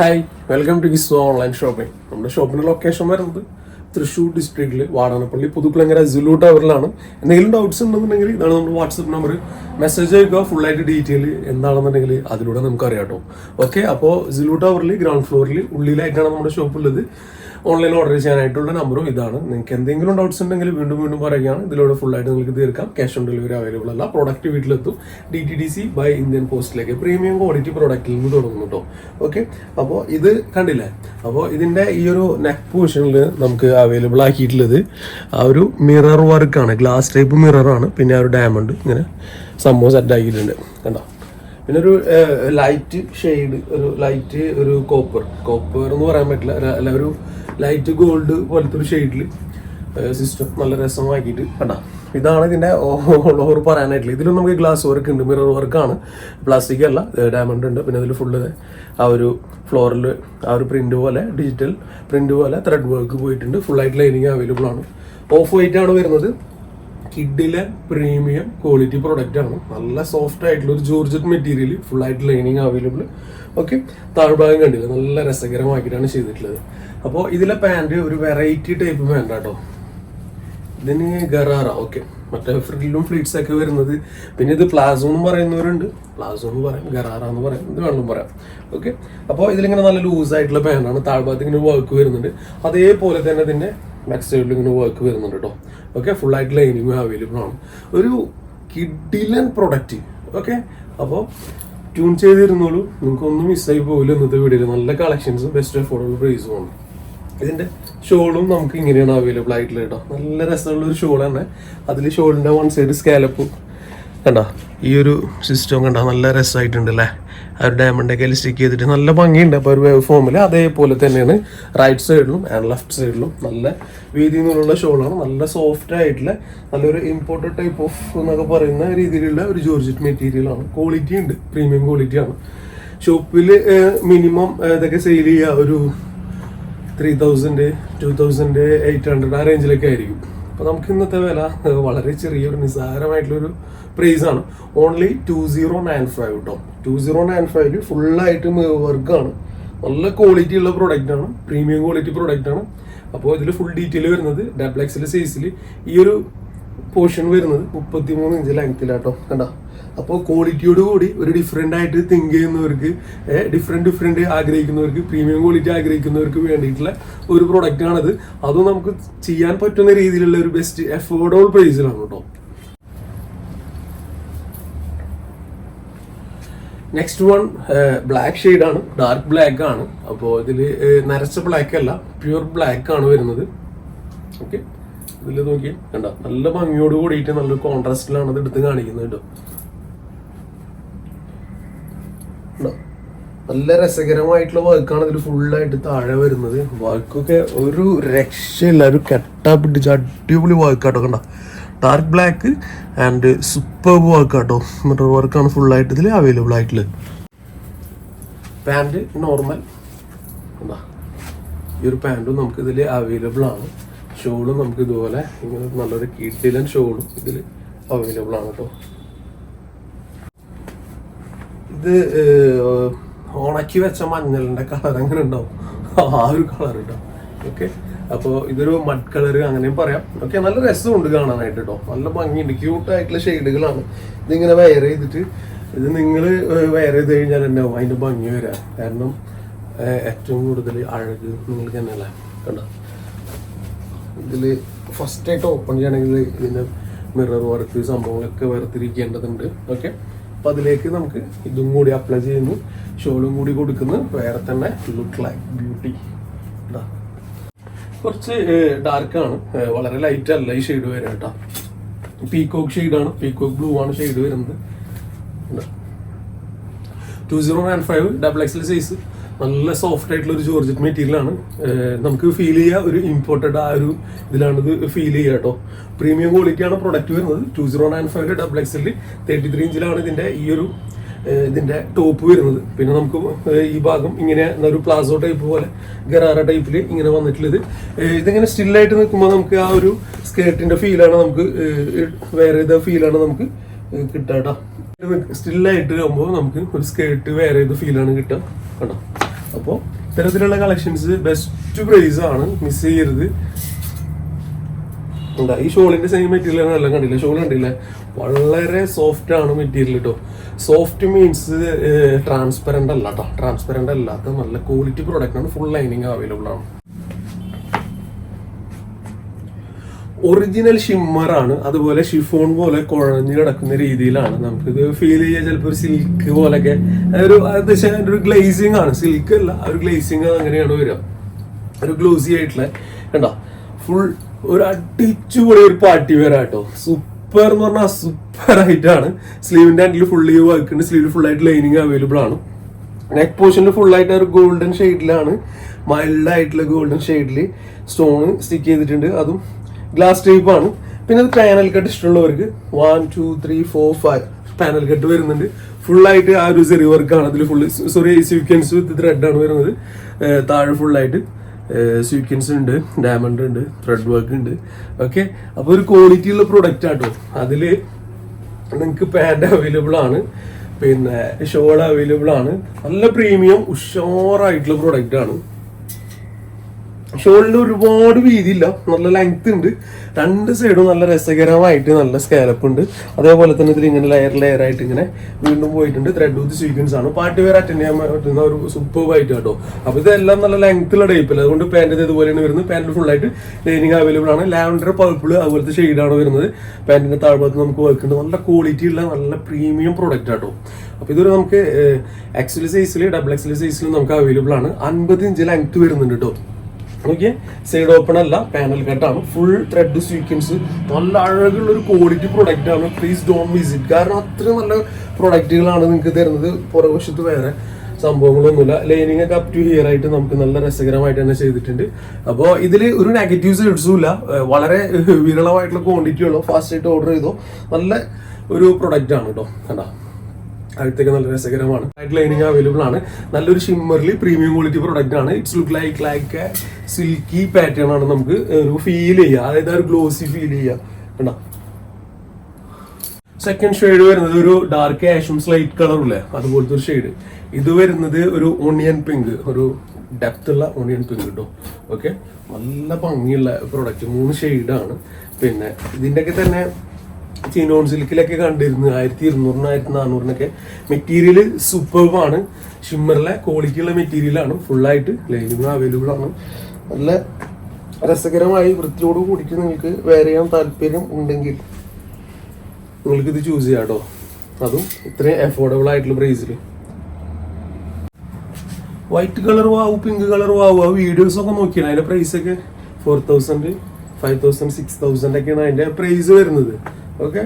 Hi welcome to ഗിസ് online shopping നമ്മുടെ ഷോപ്പിന്റെ ലൊക്കേഷൻ വരുന്നത് തൃശ്ശൂർ ഡിസ്ട്രിക്റ്റിൽ വാടാനപ്പള്ളി പുതുക്കുളങ്ങര ജുലു ടവറിലാണ് എന്തെങ്കിലും ഡൗട്ട്സ് ഉണ്ടെന്നുണ്ടെങ്കിൽ ഇതാണ് നമ്മുടെ വാട്സപ്പ് നമ്പർ മെസ്സേജ് അയക്കുക ഫുൾ ആയിട്ട് ഡീറ്റെയിൽ എന്താണെന്നുണ്ടെങ്കിൽ അതിലൂടെ നമുക്ക് അറിയാം കേട്ടോ ഓക്കെ അപ്പോൾ ജുലു ടവറിൽ ഗ്രൗണ്ട് ഫ്ലോറിൽ ഉള്ളിലായിട്ടാണ് നമ്മുടെ ഷോപ്പ് ഉള്ളത്. ഓൺലൈൻ ഓർഡർ ചെയ്യാനായിട്ടുള്ള നമ്പറും ഇതാണ്. നിങ്ങൾക്ക് എന്തെങ്കിലും ഡൗട്ട്സ് ഉണ്ടെങ്കിൽ വീണ്ടും വീണ്ടും പറയുകയാണ്. ഇതിലൂടെ ഫുൾ ആയിട്ട് നിങ്ങൾക്ക് തീർക്കാം. ക്യാഷ് ഓൺ ഡെലിവറി അവൈലബിൾ അല്ല. പ്രോഡക്റ്റ് വീട്ടിലെത്തും. D T D C by Indian പോസ്റ്റിലേക്ക് പ്രീമിയം ക്വാളിറ്റി പ്രോഡക്റ്റിൽ നിന്ന് തുടങ്ങുന്നു കേട്ടോ ഓക്കെ അപ്പോൾ ഇത് കണ്ടില്ലേ? അപ്പോൾ ഇതിന്റെ ഈ ഒരു നെക്ക് പൊസിഷനിൽ നമുക്ക് അവൈലബിൾ ആക്കിയിട്ടുള്ളത് ആ ഒരു മിറർ വർക്കാണ് ഗ്ലാസ് ടൈപ്പ് മിററാണ് പിന്നെ ആ ഒരു ഡയമണ്ട് ഇങ്ങനെ സംഭവം സെറ്റ് ആക്കിയിട്ടുണ്ട്. കണ്ടോ? പിന്നെ ഒരു ലൈറ്റ് ഷെയ്ഡ് ഒരു ലൈറ്റ് ഒരു കോപ്പർ കോപ്പർ എന്ന് പറയാൻ പറ്റില്ല. അല്ല ഒരു ലൈറ്റ് ഗോൾഡ് പോലത്തെ ഒരു ഷെയ്ഡിൽ സിസ്റ്റം നല്ല രസമാക്കിയിട്ട് കണ്ടാ. ഇതാണ് ഇതിന്റെ ഓൾ ഓവർ പറയാനായിട്ടുള്ളത്. ഇതിലും നമുക്ക് ഗ്ലാസ് വർക്ക് ഉണ്ട് മിറർ വർക്കാണ് പ്ലാസ്റ്റിക് അല്ല ഡയമണ്ട് ഉണ്ട്. പിന്നെ അതിൽ ഫുള്ള് ആ ഒരു ഫ്ലോറിൽ ആ ഒരു പ്രിന്റ് പോലെ ഡിജിറ്റൽ പ്രിന്റ് പോലെ ത്രെഡ് വർക്ക് പോയിട്ടുണ്ട്. ഫുൾ ആയിട്ട് ലൈനിങ് അവൈലബിൾ ആണ്. ഓഫ് വൈറ്റ് ആണ് വരുന്നത്. കിഡിലെ പ്രീമിയം ക്വാളിറ്റി പ്രൊഡക്റ്റ് ആണ്. നല്ല സോഫ്റ്റ് ആയിട്ടുള്ള ഒരു ജോർജറ്റ് മെറ്റീരിയൽ ഫുൾ ആയിട്ട് ലൈനിങ് അവൈലബിൾ ഓക്കെ താഴ്ഭാഗം കണ്ടില്ല? നല്ല രസകരമാക്കിയിട്ടാണ് ചെയ്തിട്ടുള്ളത്. അപ്പോൾ ഇതിലെ പാന്റ് ഒരു വെറൈറ്റി ടൈപ്പ് പാന്റ് ആട്ടോ. ഇതിന് ഗറാറ ഓക്കെ മറ്റേ ഫ്രില്ലും ഫ്ലീറ്റ്സ് ഒക്കെ വരുന്നത്. പിന്നെ ഇത് പ്ലാസോ എന്ന് പറയുന്നവരുണ്ട്. പ്ലാസോ എന്ന് പറയും ഗറാറ എന്ന് പറയും ഇത് വേണം പറയാം. ഓക്കെ അപ്പോൾ ഇതിലിങ്ങനെ നല്ല ലൂസ് ആയിട്ടുള്ള പാന്റാണ് താഴ്ഭാഗത്ത് ഇങ്ങനെ വർക്ക് വരുന്നുണ്ട്. അതേപോലെ തന്നെ ഇതിന്റെ ബാക്ക് സൈഡിൽ ഇങ്ങനെ വർക്ക് വരുന്നുണ്ട് കേട്ടോ ഓക്കെ ഫുൾ ആയിട്ട് ലൈനിങ് അവൈലബിൾ ആണ്. ഒരു കിഡിലൻ പ്രൊഡക്റ്റ് ഓക്കെ അപ്പോൾ ട്യൂൺ ചെയ്തിരുന്നോളൂ. നിങ്ങൾക്ക് ഒന്നും മിസ്സായി പോകില്ല ഇന്നത്തെ വീഡിയോയിൽ നല്ല കളക്ഷൻസും ബെസ്റ്റ് അഫോർഡബിൾ പ്രൈസും ആണ്. ഇതിന്റെ ഷോളും നമുക്ക് ഇങ്ങനെയാണ് അവൈലബിൾ ആയിട്ടുള്ളത് കേട്ടോ നല്ല രസമുള്ള ഒരു ഷോൾ തന്നെ. അതിൽ ഷോളിന്റെ വൺ സൈഡ് സ്കാലപ്പും കണ്ടോ? ഈ ഒരു സിസ്റ്റം കണ്ടോ? നല്ല രസമായിട്ടുണ്ട് അല്ലേ ആ ഒരു ഡയമണ്ട് ഒക്കെ സ്റ്റിക്ക് ചെയ്തിട്ട് നല്ല ഭംഗിയുണ്ട്. അപ്പോൾ ഒരു വേവ് ഫോമിൽ അതേപോലെ തന്നെയാണ് റൈറ്റ് സൈഡിലും ആൻഡ് ലെഫ്റ്റ് സൈഡിലും നല്ല വീതി നിന്നുള്ള ഷോളാണ് നല്ല സോഫ്റ്റ് ആയിട്ടുള്ള നല്ലൊരു ഇമ്പോർട്ടഡ് ടൈപ്പ് ഓഫ് എന്നൊക്കെ പറയുന്ന രീതിയിലുള്ള ഒരു ജോർജറ്റ് മെറ്റീരിയലാണ് ക്വാളിറ്റി ഉണ്ട്. പ്രീമിയം ക്വാളിറ്റി ആണ്. ഷോപ്പിൽ മിനിമം ഇതൊക്കെ സെയിൽ ചെയ്യുക ഒരു three thousand two thousand eight hundred ആ റേഞ്ചിലൊക്കെ ആയിരിക്കും. അപ്പോൾ നമുക്ക് ഇന്നത്തെ വില വളരെ ചെറിയൊരു നിസ്സാരമായിട്ടുള്ളൊരു പ്രൈസ് ആണ്. Only two zero nine five കേട്ടോ ടു സീറോ നയൻ ഫൈവിൽ ഫുള്ളായിട്ട് വർക്കാണ് നല്ല ക്വാളിറ്റി ഉള്ള പ്രോഡക്റ്റ് ആണ്. പ്രീമിയം ക്വാളിറ്റി പ്രോഡക്റ്റ് ആണ്. അപ്പോൾ ഇതിൽ ഫുൾ ഡീറ്റെയിൽ വരുന്നത് ഡബ്ലക്സിലെ സൈസിൽ ഈ ഒരു പോർഷൻ വരുന്നത് മുപ്പത്തി മൂന്ന് ഇഞ്ച് ലെങ്ത്തിലാട്ടോ കണ്ട? അപ്പോൾ ക്വാളിറ്റിയോട് കൂടി ഒരു ഡിഫറെന്റ് ആയിട്ട് തിങ്ക് ചെയ്യുന്നവർക്ക് ഡിഫറെന്റ് ഡിഫറെന്റ് ആഗ്രഹിക്കുന്നവർക്ക് പ്രീമിയം ക്വാളിറ്റി ആഗ്രഹിക്കുന്നവർക്ക് വേണ്ടിയിട്ടുള്ള ഒരു പ്രൊഡക്റ്റാണത് അതും നമുക്ക് ചെയ്യാൻ പറ്റുന്ന രീതിയിലുള്ള ഒരു ബെസ്റ്റ് എഫോർഡബിൾ പ്രൈസിലാണ് കേട്ടോ നെക്സ്റ്റ് വൺ ബ്ലാക്ക് ഷെയ്ഡ് ആണ്. ഡാർക്ക് ബ്ലാക്ക് ആണ്. അപ്പോൾ ഇതിൽ നരച്ച ബ്ലാക്ക് അല്ല പ്യുർ ബ്ലാക്ക് ആണ് വരുന്നത്. ഓക്കെ ഇതിൽ നോക്കി കണ്ട? നല്ല ഭംഗിയോട് കൂടിയിട്ട് നല്ല കോൺട്രാസ്റ്റിലാണ് അത് എടുത്ത് കാണിക്കുന്നത് കേട്ടോ കണ്ടോ? നല്ല രസകരമായിട്ടുള്ള വർക്കാണ് ഇതിൽ ഫുള്ളായിട്ട് താഴെ വരുന്നത്. വർക്കൊക്കെ ഒരു രക്ഷയില്ല ഒരു കെട്ട പിടിച്ച് അടിപൊളി വർക്കാട്ടോ കണ്ട? ഡാർക്ക് ബ്ലാക്ക് ആൻഡ് സൂപ്പർ വർക്കാട്ടോ മിറർ വർക്കാണ് ഫുള്ളായിട്ട് ഇതിൽ അവൈലബിൾ ആയിട്ടുള്ളത്. പാന്റ് നോർമൽ ഈ ഒരു പാന്റും നമുക്ക് ഇതിൽ അവൈലബിൾ ആണ്. ഷോളും നമുക്ക് ഇതുപോലെ ഇങ്ങനെ നല്ലൊരു കീട്ടിലൻ ഷോളും ഇതിൽ അവൈലബിൾ ആണ് കേട്ടോ. ഇത് ഉണക്കി വെച്ച മഞ്ഞളിന്റെ കളർ അങ്ങനെ ഉണ്ടാവും. ആ ഒരു കളർ കേട്ടോ ഓക്കെ അപ്പോൾ ഇതൊരു മഡ് കളർ അങ്ങനെയും പറയാം. ഓക്കെ നല്ല രസമുണ്ട് കാണാനായിട്ട് കേട്ടോ നല്ല ഭംഗിയുണ്ട്. ക്യൂട്ടായിട്ടുള്ള ഷെയ്ഡുകളാണ്. ഇതിങ്ങനെ വെയർ ചെയ്തിട്ട് ഇത് നിങ്ങൾ വെയർ ചെയ്ത് കഴിഞ്ഞാൽ തന്നെ അതിന്റെ ഭംഗി വരാം. കാരണം ഏറ്റവും കൂടുതൽ അഴക് നിങ്ങൾക്ക് തന്നെയല്ലേ കണ്ടോ? ഇതിൽ ഫസ്റ്റ് ആയിട്ട് ഓപ്പൺ ചെയ്യണമെങ്കിൽ ഇതിന്റെ മിറർ വർക്ക് സംഭവങ്ങളൊക്കെ വേർതിരിക്കേണ്ടതുണ്ട്. ഓക്കെ അപ്പം അതിലേക്ക് നമുക്ക് ഇതും കൂടി അപ്ലൈ ചെയ്യുന്നു. ഷോളും കൂടി കൊടുക്കുന്നു. വേറെ തന്നെ ലുക്ക് ലൈക്ക് ബ്യൂട്ടി കുറച്ച് ഡാർക്കാണ് വളരെ ലൈറ്റ് അല്ല ഈ ഷെയ്ഡ് വരാം കേട്ടോ. പീക്കോക്ക് ഷെയ്ഡാണ് പീകോക്ക് ബ്ലൂ ആണ് ഷെയ്ഡ് വരുന്നത്. Two zero nine five double XL size നല്ല സോഫ്റ്റ് ആയിട്ടുള്ള ഒരു ജോർജറ്റ് മെറ്റീരിയലാണ് നമുക്ക് ഫീൽ ചെയ്യുക ഒരു ഇമ്പോർട്ടഡ് ആ ഒരു ഇതിലാണിത് ഇത് ഫീൽ ചെയ്യുക കേട്ടോ പ്രീമിയം ക്വാളിറ്റി ആണ് പ്രൊഡക്റ്റ് വരുന്നത്. Two zero nine five double XL thirty three ഇഞ്ചിലാണ് ഇതിന്റെ ഈ ഒരു ഇതിന്റെ ടോപ്പ് വരുന്നത്. പിന്നെ നമുക്ക് ഈ ഭാഗം ഇങ്ങനെ ഒരു പ്ലാസോ ടൈപ്പ് പോലെ ഗറാറ ടൈപ്പിൽ ഇങ്ങനെ വന്നിട്ടുള്ളത്. ഇതിങ്ങനെ സ്റ്റില്ലായിട്ട് നിൽക്കുമ്പോൾ നമുക്ക് ആ ഒരു സ്കേർട്ടിന്റെ ഫീലാണ് നമുക്ക് വേറെ ഇത് ഫീലാണ് നമുക്ക് കിട്ടുക കേട്ടോ സ്റ്റില്ലായിട്ട് ആകുമ്പോൾ നമുക്ക് ഒരു സ്കേർട്ട് വേറെ ഇത് ഫീലാണ് കിട്ടുക. കണ്ടോ? അപ്പോൾ ഇത്തരത്തിലുള്ള കളക്ഷൻസ് ബെസ്റ്റ് പ്രൈസ് ആണ്. മിസ് ചെയ്യരുത്. എന്താ ഈ ഷോളിന്റെ സെയിം മെറ്റീരിയൽ എല്ലാം കണ്ടില്ല? ഷോൾ കണ്ടില്ല? വളരെ സോഫ്റ്റ് ആണ് മെറ്റീരിയൽ കേട്ടോ സോഫ്റ്റ് മീൻസ് ട്രാൻസ്പെറന്റ് അല്ല കേട്ടോ ട്രാൻസ്പെറന്റ് അല്ലാത്ത നല്ല ക്വാളിറ്റി പ്രോഡക്റ്റ് ആണ്. ഫുൾ ലൈനിങ് അവൈലബിൾ ആണ്. ഒറിജിനൽ ഷിമ്മർ ആണ്. അതുപോലെ ഷിഫോൺ പോലെ കുഴഞ്ഞു കിടക്കുന്ന രീതിയിലാണ്. നമുക്കിത് ഫീൽ ചെയ്യുക ചിലപ്പോൾ ഒരു സിൽക്ക് പോലൊക്കെ ഒരു അത് ഒരു ഗ്ലേസിങ് ആണ്. സിൽക്ക് അല്ല ഒരു ഗ്ലേസിങ് അങ്ങനെയാണ് വരിക. ഒരു ഗ്ലോസി ആയിട്ടുള്ള കണ്ടോ? ഫുൾ ഒരു അടിച്ചുപൊളി ഒരു പാർട്ടി വെയർ ആട്ടോ സൂപ്പർ എന്ന് പറഞ്ഞാൽ സൂപ്പർ ആയിട്ടാണ്. സ്ലീവിന്റെ ആൻഡിൽ ഫുള്ളി വർക്ക് ഉണ്ട് സ്ലീവിൽ ഫുൾ ആയിട്ട് ലൈനിങ് അവൈലബിൾ ആണ്. നെക്ക് പോർഷനിൽ ഫുൾ ആയിട്ട് ഒരു ഗോൾഡൻ ഷെയ്ഡിലാണ് മൈൽഡ് ആയിട്ടുള്ള ഗോൾഡൻ ഷെയ്ഡിൽ സ്റ്റോൺ സ്റ്റിക്ക് ചെയ്തിട്ടുണ്ട്. അതും ഗ്ലാസ് ടൈപ്പ് ആണ്. പിന്നെ പാനൽ കട്ട് ഇഷ്ടമുള്ളവർക്ക് one two three four five panel cut വരുന്നുണ്ട്. ഫുൾ ആയിട്ട് ആ ഒരു ചെറിയ വർക്കാണ് അതിൽ full sorry sequence with thread ആണ് വരുന്നത്. താഴെ ഫുൾ ആയിട്ട് സ്വീക്വൻസ് ഉണ്ട് ഡയമണ്ട് ഉണ്ട് ത്രെഡ് വർക്ക് ഉണ്ട്. ഓക്കെ അപ്പോൾ ഒരു ക്വാളിറ്റി ഉള്ള പ്രൊഡക്റ്റ് ആട്ടോ. അതിൽ നിങ്ങൾക്ക് പാന്റ് അവൈലബിൾ ആണ്. പിന്നെ ഷോൾ അവൈലബിൾ ആണ്. നല്ല പ്രീമിയം ഉഷാറായിട്ടുള്ള പ്രൊഡക്റ്റ് ആണ്. ഷോളിന് ഒരുപാട് വീതിയില്ല. നല്ല ലെങ്ത് ഉണ്ട്. രണ്ട് സൈഡും നല്ല രസകരമായിട്ട് നല്ല സ്കാലപ്പ് ഉണ്ട്. അതേപോലെ തന്നെ ഇതിൽ ഇങ്ങനെ ലെയർ ലെയർ ആയിട്ട് ഇങ്ങനെ വീണ്ടും പോയിട്ടുണ്ട്. ത്രെഡ് വിത്ത് സീക്വൻസ് ആണ്. പാർട്ടി വെയർ അറ്റൻഡ് ചെയ്യാൻ പറ്റുന്ന ഒരു സൂപ്പർ ആയിട്ട് കേട്ടോ അപ്പൊ ഇതെല്ലാം നല്ല ലെങ്ത് ഉള്ള ടൈപ്പിൽ അതുകൊണ്ട് പാന്റ് ഇതുപോലെയാണ് വരുന്നത്. പാന്റ് ഫുൾ ആയിട്ട് ലൈനിങ് അവൈലബിൾ ആണ്. ലാവൻഡർ പർപ്പിൾ അതുപോലത്തെ ഷെയ്ഡാണ് വരുന്നത്. പാൻറിന്റെ താഴ്ഭാഗത്ത് നമുക്ക് വർക്ക് ഉണ്ട്. നല്ല ക്വാളിറ്റി ഉള്ള നല്ല പ്രീമിയം പ്രോഡക്റ്റ് ആട്ടോ. അപ്പൊ ഇതൊരു നമുക്ക് എക്സൽ സൈസിൽ ഡബിൾ എക്സൽ സൈസിൽ നമുക്ക് അവൈലബിൾ ആണ്. അൻപത് ഇഞ്ച് ലെങ്ത് വരുന്നുണ്ട് കേട്ടോ നോക്കിയേ. സൈഡ് ഓപ്പൺ അല്ല പാനൽ കട്ടാണ് ഫുൾ ത്രെഡ് സീക്വൻസ് നല്ല അഴകുള്ള ഒരു ക്വാളിറ്റി പ്രൊഡക്റ്റ് ആണ്. പ്ലീസ് ഡോൺ വിസിറ്റ് കാരണം അത്രയും നല്ല പ്രൊഡക്റ്റുകളാണ് നിങ്ങൾക്ക് തരുന്നത്. പുറകുവശത്ത് വേറെ സംഭവങ്ങളൊന്നുമില്ല. ലൈനിങ് ഒക്കെ അപ് ടു ഹിയർ ആയിട്ട് നമുക്ക് നല്ല രസകരമായിട്ട് തന്നെ ചെയ്തിട്ടുണ്ട്. അപ്പോൾ ഇതിൽ ഒരു നെഗറ്റീവ് സൈഡ്സും വളരെ വിരളമായിട്ടുള്ള ക്വാണ്ടിറ്റി ഉള്ളൂ. ഫാസ്റ്റ് ആയിട്ട് ഓർഡർ ചെയ്തോ. നല്ല ഒരു പ്രൊഡക്റ്റ് ആണ് കേട്ടോ കണ്ടോ? അടുത്തൊക്കെ നല്ല രസകരമാണ്. ലൈനിങ് അവൈലബിൾ ആണ്. നല്ലൊരു ഷിമ്മറിൽ പ്രീമിയം ക്വാളിറ്റി പ്രൊഡക്റ്റ് ആണ്. It's look like like a silky pattern ആണ് നമുക്ക് ഒരു ഫീൽ ചെയ്യുക അതായത് ഒരു ഗ്ലോസി ഫീൽ ചെയ്യുക കണ്ടോ? സെക്കൻഡ് ഷെയ്ഡ് വരുന്നത് ഒരു ഡാർക്ക് ആഷും സ്ലൈറ്റ് കളർ ഇല്ലേ? അതുപോലത്തെ ഒരു ഷെയ്ഡ് ഇത് വരുന്നത് ഒരു ഓണിയൻ പിങ്ക് ഒരു ഡെപ്ത് ഉള്ള ഓണിയൻ പിങ്ക് കിട്ടും ഓക്കെ നല്ല ഭംഗിയുള്ള പ്രോഡക്റ്റ് മൂന്ന് ഷെയ്ഡാണ് പിന്നെ ഇതിന്റെയൊക്കെ തന്നെ ചിനോൺ സിൽക്കിലൊക്കെ കണ്ടിരുന്നു ആയിരത്തി ഇരുന്നൂറിന് ആയിരത്തി നാനൂറിനൊക്കെ മെറ്റീരിയൽ സൂപ്പർബാണ് ഷിമ്മറിലെ ക്വാളിറ്റിയുള്ള മെറ്റീരിയലാണ് ഫുള്ളായിട്ട് ലൈനിങ് അവൈലബിൾ ആണ്. നല്ല രസകരമായി വൃത്തിയോട് കൂടിയിട്ട് നിങ്ങൾക്ക് വെയർ ചെയ്യാൻ താല്പര്യം ഉണ്ടെങ്കിൽ നിങ്ങൾക്ക് ഇത് ചൂസ് ചെയ്യാം കേട്ടോ അതും ഇത്രയും അഫോർഡബിൾ ആയിട്ടുള്ള പ്രൈസിൽ വൈറ്റ് കളർ വാവും പിങ്ക് കളർ വാവും ആ വീഡിയോസ് ഒക്കെ നോക്കിയാണ്. അതിന്റെ പ്രൈസ് ഒക്കെ four thousand five thousand six thousand ഒക്കെയാണ് അതിന്റെ പ്രൈസ് വരുന്നത്. ഓക്കെ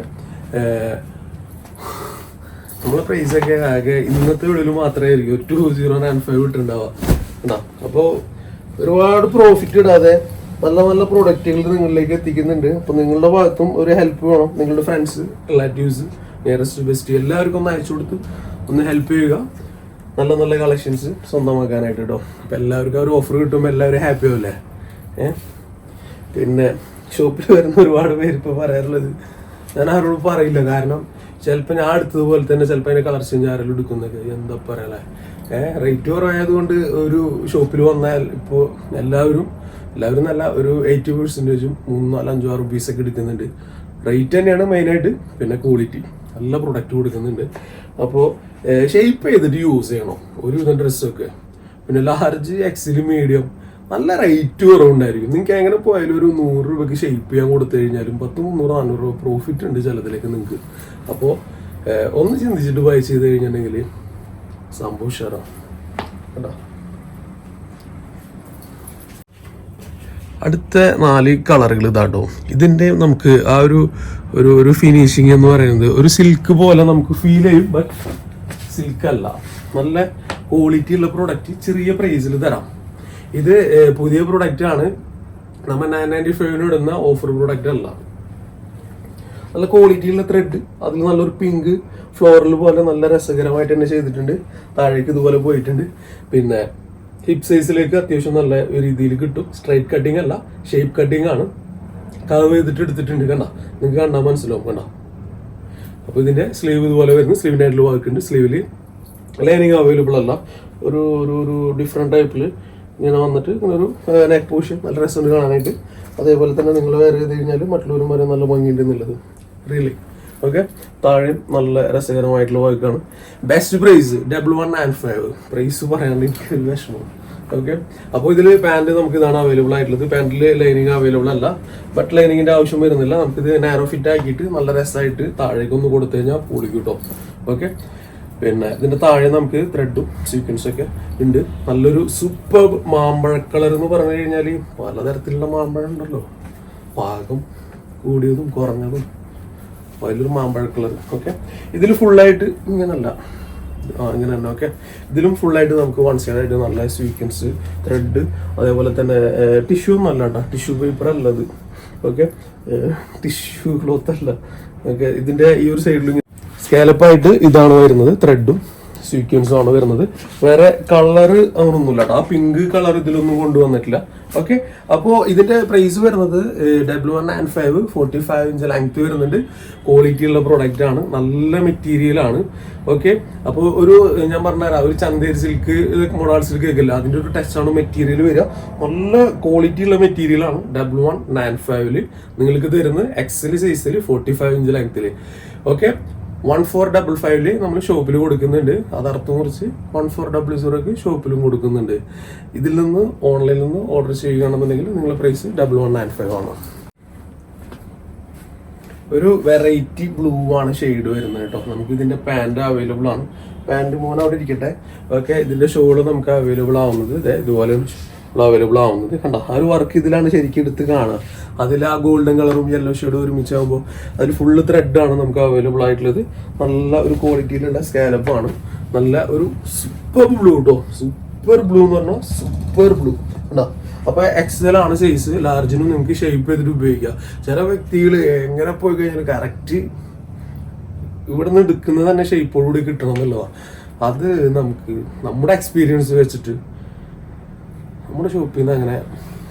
നമ്മളെ പ്രൈസ് ഒക്കെ ആകെ ഇന്നത്തെ വീഡിയോയിൽ മാത്രമേ ആയിരിക്കും. ടു സീറോ നയൻ ഫൈവ് ഇട്ടുണ്ടാവുക അപ്പോ അപ്പോൾ ഒരുപാട് പ്രോഫിറ്റ് ഇടാതെ നല്ല നല്ല പ്രൊഡക്റ്റുകൾ നിങ്ങളിലേക്ക് എത്തിക്കുന്നുണ്ട്. അപ്പൊ നിങ്ങളുടെ ഭാഗത്തും ഒരു ഹെൽപ്പ് വേണം. നിങ്ങളുടെ ഫ്രണ്ട്സ് റിലേറ്റീവ്സ് നിയറസ്റ്റ് ബെസ്റ്റ് എല്ലാവർക്കും ഒന്ന് അയച്ചു കൊടുത്ത് ഒന്ന് ഹെൽപ്പ് ചെയ്യുക. നല്ല നല്ല കളക്ഷൻസ് സ്വന്തമാക്കാനായിട്ട് കേട്ടോ. അപ്പോൾ എല്ലാവർക്കും ഒരു ഓഫർ കിട്ടുമ്പോൾ എല്ലാവരും ഹാപ്പി ആവില്ലേ ഏ? പിന്നെ ഷോപ്പിൽ വരുന്ന ഒരുപാട് പേര് ഇപ്പോൾ പറയാറുള്ളത് ഞാൻ ആരോട് പറയില്ല. കാരണം ചിലപ്പോൾ ഞാൻ അടുത്തതുപോലെ തന്നെ ചിലപ്പോൾ അതിന്റെ കളർ ചേഞ്ച് ആരെങ്കിലും എടുക്കുന്നൊക്കെ എന്താ പറയാ ഏഹ് റേറ്റ് കുറവായതുകൊണ്ട് ഒരു ഷോപ്പിൽ വന്നാൽ ഇപ്പോൾ എല്ലാവരും എല്ലാവരും നല്ല ഒരു എയ്റ്റി പെർസെന്റേജും മൂന്ന് നാല് അഞ്ചോ ആറ് റുപ്പീസ് ഒക്കെ എടുക്കുന്നുണ്ട്. റേറ്റ് തന്നെയാണ് മെയിനായിട്ട് പിന്നെ ക്വാളിറ്റി നല്ല പ്രൊഡക്റ്റ് കൊടുക്കുന്നുണ്ട്. അപ്പോൾ ഷേപ്പ് ചെയ്തിട്ട് യൂസ് ചെയ്യണം. ഒരു ഡ്രസ്സൊക്കെ പിന്നെ ലാർജ് എക്സിൽ മീഡിയം നല്ല റേറ്റ് കുറവുണ്ടായിരിക്കും. നിങ്ങൾക്ക് എങ്ങനെ പോയാലും ഒരു നൂറ് രൂപയ്ക്ക് ഷെയ്പ്പ് ചെയ്യാൻ കൊടുത്തു കഴിഞ്ഞാലും പത്ത് മുന്നൂറ് നാനൂറ് രൂപ പ്രോഫിറ്റ് ഉണ്ട് ചിലതിലേക്ക് നിങ്ങൾക്ക് അപ്പോൾ ഒന്ന് ചിന്തിച്ചിട്ട് ബൈ ചെയ്ത് കഴിഞ്ഞിട്ടുണ്ടെങ്കിൽ സംഭവം ഉഷാറാണ് കേട്ടോ അടുത്ത നാല് കളറുകൾ ഇതാട്ടോ. ഇതിന്റെ നമുക്ക് ആ ഒരു ഒരു ഒരു ഫിനിഷിങ് എന്ന് പറയുന്നത് ഒരു സിൽക്ക് പോലെ നമുക്ക് ഫീൽ ചെയ്യും ബട്ട് സിൽക്ക് അല്ല. നല്ല ക്വാളിറ്റി ഉള്ള പ്രോഡക്റ്റ് ചെറിയ പ്രൈസിൽ തരാം. ഇത് പുതിയ പ്രൊഡക്റ്റ് ആണ്. നമ്മൾ നയൻ നയന്റി ഫൈവിന് ഇടുന്ന ഓഫർ പ്രൊഡക്റ്റ് അല്ല. നല്ല ക്വാളിറ്റിയുള്ള ത്രെഡ് അതിൽ നല്ലൊരു പിങ്ക് ഫ്ലോറൽ പോലെ നല്ല രസകരമായിട്ട് തന്നെ ചെയ്തിട്ടുണ്ട്. താഴേക്ക് ഇതുപോലെ പോയിട്ടുണ്ട്. പിന്നെ ഹിപ് സൈസിലേക്ക് അത്യാവശ്യം നല്ല രീതിയിൽ കിട്ടും. സ്ട്രൈറ്റ് കട്ടിങ് അല്ല ഷേപ്പ് കട്ടിങ് ആണ്. കവ് ചെയ്തിട്ട് എടുത്തിട്ടുണ്ട് കണ്ട. നിങ്ങൾക്ക് കണ്ടാൽ മനസ്സിലാവും കണ്ട. അപ്പോൾ ഇതിന്റെ സ്ലീവ് ഇതുപോലെ വരുന്നു. സ്ലീവിന്റെ ആയിട്ടുള്ള വർക്ക് ഉണ്ട്. സ്ലീവിൽ ലൈനിങ് അവൈലബിൾ അല്ല. ഒരു ഒരു ഒരു ഡിഫറെന്റ് ടൈപ്പിൽ ഇങ്ങനെ വന്നിട്ട് ഇങ്ങനെ ഒരു നെക്ക് പോഷൻ നല്ല രസമുണ്ട് കാണാനായിട്ട്. അതേപോലെ തന്നെ നിങ്ങൾ വേറെ ചെയ്ത് കഴിഞ്ഞാൽ മറ്റുള്ളവരും വരെ നല്ല ഭംഗിയുണ്ട് എന്നുള്ളത്. റിയലി ഓക്കെ താഴെ നല്ല രസകരമായിട്ടുള്ള വർക്കാണ് best price double one and five price പറയാണ്ട് എനിക്ക് വിഷമം. ഓക്കെ അപ്പോൾ ഇതിൽ പാന്റ് നമുക്ക് ഇതാണ് അവൈലബിൾ ആയിട്ടുള്ളത്. പാന്റിൽ ലൈനിങ് അവൈലബിൾ അല്ല. ബട്ട് ലൈനിങ്ങിന്റെ ആവശ്യം വരുന്നില്ല. നമുക്കിത് നാരോ ഫിറ്റ് ആക്കിയിട്ട് നല്ല രസമായിട്ട് താഴേക്ക് ഒന്ന് കൊടുത്തു കഴിഞ്ഞാൽ പൊളിക്കും കേട്ടോ ഓക്കെ പിന്നെ ഇതിന്റെ താഴെ നമുക്ക് ത്രെഡും സീക്വൻസും ഒക്കെ ഉണ്ട്. നല്ലൊരു സൂപ്പർ മാമ്പഴ കളർ എന്ന് പറഞ്ഞു കഴിഞ്ഞാൽ പലതരത്തിലുള്ള മാമ്പഴം ഉണ്ടല്ലോ. പാകം കൂടിയതും കുറഞ്ഞതും വലിയൊരു മാമ്പഴ കളർ ഓക്കെ ഇതിൽ ഫുള്ളായിട്ട് ഇങ്ങനല്ല. ആ ഇങ്ങനെ തന്നെ. ഓക്കെ ഇതിലും ഫുള്ളായിട്ട് നമുക്ക് വൺ സൈഡ് ആയിട്ട് നല്ല സീക്വൻസ് ത്രെഡ് അതേപോലെ തന്നെ ടിഷ്യൂ ഒന്നും അല്ല കേട്ടോ ടിഷ്യൂ പേപ്പർ അല്ലത് ഓക്കെ ടിഷ്യൂ ക്ലോത്ത് അല്ല. ഓക്കെ ഇതിന്റെ ഈ ഒരു സൈഡിൽ സ്കാലപ്പായിട്ട് ഇതാണ് വരുന്നത് ത്രെഡും സീക്വൻസും ആണ് വരുന്നത്. വേറെ കളറ് അങ്ങനൊന്നുമില്ല ആ പിങ്ക് കളർ ഇതിലൊന്നും കൊണ്ടുവന്നിട്ടില്ല. ഓക്കെ അപ്പോൾ ഇതിന്റെ പ്രൈസ് വരുന്നത് W one nine five forty five inch length വരുന്നുണ്ട്. ക്വാളിറ്റി ഉള്ള പ്രൊഡക്റ്റ് ആണ്. നല്ല മെറ്റീരിയൽ ആണ്. ഓക്കെ അപ്പോൾ ഒരു ഞാൻ പറഞ്ഞുതരാം. ഒരു ചന്തേരി സിൽക്ക് മൊഡാൾ സിൽക്ക് ഒക്കെ ഇല്ല അതിന്റെ ഒരു ടച്ച് ആണ് മെറ്റീരിയൽ വരിക. നല്ല ക്വാളിറ്റി ഉള്ള മെറ്റീരിയൽ ആണ് ഡബ്ല്യു വൺ നയൻ ഫൈവിൽ നിങ്ങൾക്ക് തരുന്നത് എക്സൽ സൈസിൽ ഫോർട്ടി ഫൈവ് ഇഞ്ച് ലെങ്ത്തിൽ ഓക്കെ വൺ ഫോർ ഡബിൾ ഫൈവിൽ നമ്മൾ ഷോപ്പിൽ കൊടുക്കുന്നുണ്ട്. അത് അർത്ഥം കുറിച്ച് വൺ ഫോർ ഡബിൾ സീറോക്ക് ഷോപ്പിലും കൊടുക്കുന്നുണ്ട്. ഇതിൽ നിന്ന് ഓൺലൈനിൽ നിന്ന് ഓർഡർ ചെയ്യുകയാണെന്നുണ്ടെങ്കിൽ നിങ്ങളുടെ price double one nine five ആണ്. ഒരു വെറൈറ്റി ബ്ലൂ ആണ് ഷെയ്ഡ് വരുന്നത് കേട്ടോ. നമുക്ക് ഇതിന്റെ പാന്റ് അവൈലബിൾ ആണ്. പാന്റ് മോൻ അവിടെ ഇരിക്കട്ടെ. ഓക്കെ ഇതിന്റെ ഷോൾ നമുക്ക് അവൈലബിൾ ആവുന്നത്. ഇതുപോലെ അവൈലബിൾ ആവുന്നത് കണ്ട? ആ ഒരു വർക്ക് ഇതിലാണ് ശരിക്കും എടുത്ത് കാണുക അതിൽ ആ ഗോൾഡൻ കളറും യെല്ലോ ഷെയ്ഡും ഒരുമിച്ചാകുമ്പോൾ അതിൽ ഫുള്ള് ത്രെഡാണ് നമുക്ക് അവൈലബിൾ ആയിട്ടുള്ളത് നല്ല ഒരു ക്വാളിറ്റിയിലുള്ള സ്കാലപ്പാണ് നല്ല ഒരു സൂപ്പർ ബ്ലൂ കേട്ടോ സൂപ്പർ ബ്ലൂ എന്ന് പറഞ്ഞാൽ സൂപ്പർ ബ്ലൂ കണ്ടോ? അപ്പൊ എക്സൽ ആണ് സൈസ് ലാർജിനും നിങ്ങൾക്ക് ഷേപ്പ് ചെയ്തിട്ട് ഉപയോഗിക്കാം. ചില വ്യക്തികൾ എങ്ങനെ പോയി കഴിഞ്ഞാൽ കറക്റ്റ് ഇവിടെ നിന്ന് എടുക്കുന്നത് തന്നെ ഷേപ്പോടുകൂടി കിട്ടണം എന്നുള്ളതാണ് അത് നമുക്ക് നമ്മുടെ എക്സ്പീരിയൻസ് വെച്ചിട്ട് നമ്മുടെ ഷോപ്പിൽ നിന്ന് അങ്ങനെ